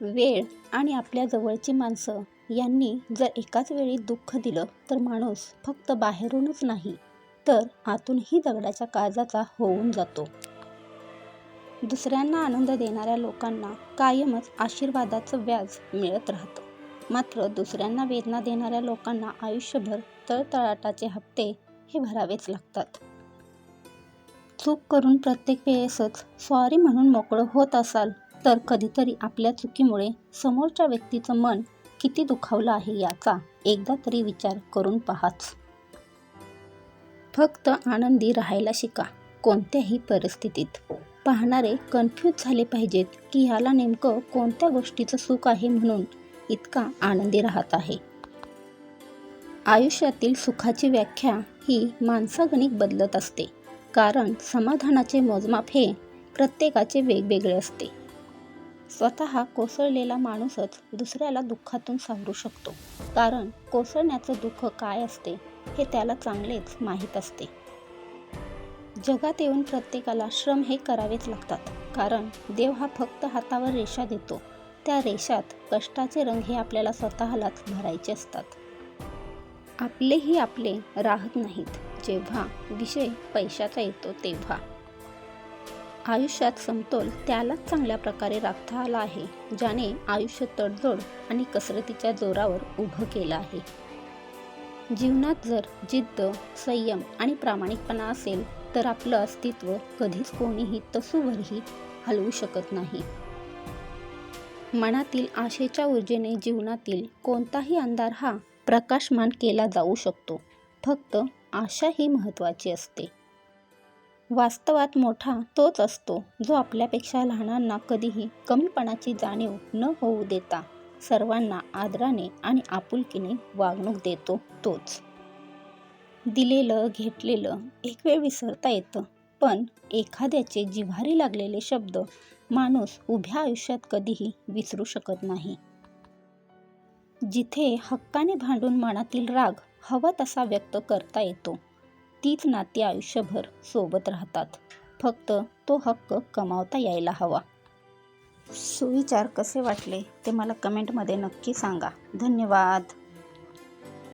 वेळ आणि आपल्या जवळची माणसं यांनी जर एकाच वेळी दुःख दिलं तर माणूस फक्त बाहेरूनच नाही तर आतूनही दगडाच्या काळजाचा होऊन जातो. दुसऱ्यांना आनंद देणाऱ्या लोकांना कायमच आशीर्वादाचं व्याज मिळत राहतं. मात्र दुसऱ्यांना वेदना देणाऱ्या लोकांना आयुष्यभर तळतळाटाचे हप्ते हे भरावेच लागतात. चूक करून प्रत्येक वेळेसच सॉरी म्हणून मोकळं होत असाल तर कधीतरी आपल्या चुकीमुळे समोरच्या व्यक्तीचं मन किती दुखावलं आहे याचा एकदा तरी विचार करून पाहाच. फक्त आनंदी राहायला शिका कोणत्याही परिस्थितीत. पाहणारे कन्फ्यूज झाले पाहिजेत की ह्याला नेमकं कोणत्या गोष्टीचं सुख आहे म्हणून इतका आनंदी राहत आहे. आयुष्यातील सुखाची व्याख्या ही माणसागणिक बदलत असते कारण समाधानाचे मोजमाप हे प्रत्येकाचे वेगवेगळे असते. स्वतः कोसळलेला माणूसच दुसऱ्याला दुःखातून सावरू शकतो. कारण कोसळण्याचं दुःख काय असते हे त्याला चांगलेच माहीत असते. जगात येऊन प्रत्येकाला श्रम हे करावेच लागतात. कारण देव हा फक्त हातावर रेषा देतो. त्या रेषात कष्टाचे रंग हे आपल्याला स्वतःलाच भरायचे असतात. आपलेही आपले राहत नाहीत. जेव्हा विषय पैशाचा येतो तेव्हा. आयुष्यात समतोल त्यालाच चांगल्या प्रकारे राखता आला आहे ज्याने आयुष्य तडजोड आणि कसरतीच्या जोरावर उभं केलं आहे. जीवनात जर जिद्द संयम आणि प्रामाणिकपणा असेल तर आपलं अस्तित्व कधीच कोणीही तसूवरही हलवू शकत नाही. मनातील आशेच्या ऊर्जेने जीवनातील कोणताही अंधार हा प्रकाशमान केला जाऊ शकतो. फक्त आशा ही महत्त्वाची असते. वास्तवात मोठा तोच असतो जो आपल्यापेक्षा लहानांना कधीही कमीपणाची जाणीव न होऊ देता सर्वांना आदराने आणि आपुलकीने वागणूक देतो तोच. दिलेलं घेतलेलं एक वेळ विसरता येतं पण एखाद्याचे जिव्हारी लागलेले शब्द माणूस उभ्या आयुष्यात कधीही विसरू शकत नाही. जिथे हक्काने भांडून मनातील राग हवा तसा व्यक्त करता येतो तीच नाती आयुष्यभर सोबत राहतात. फक्त तो हक्क कमावता यायला हवा. सुविचार कसे वाटले ते मला कमेंटमध्ये नक्की सांगा. धन्यवाद.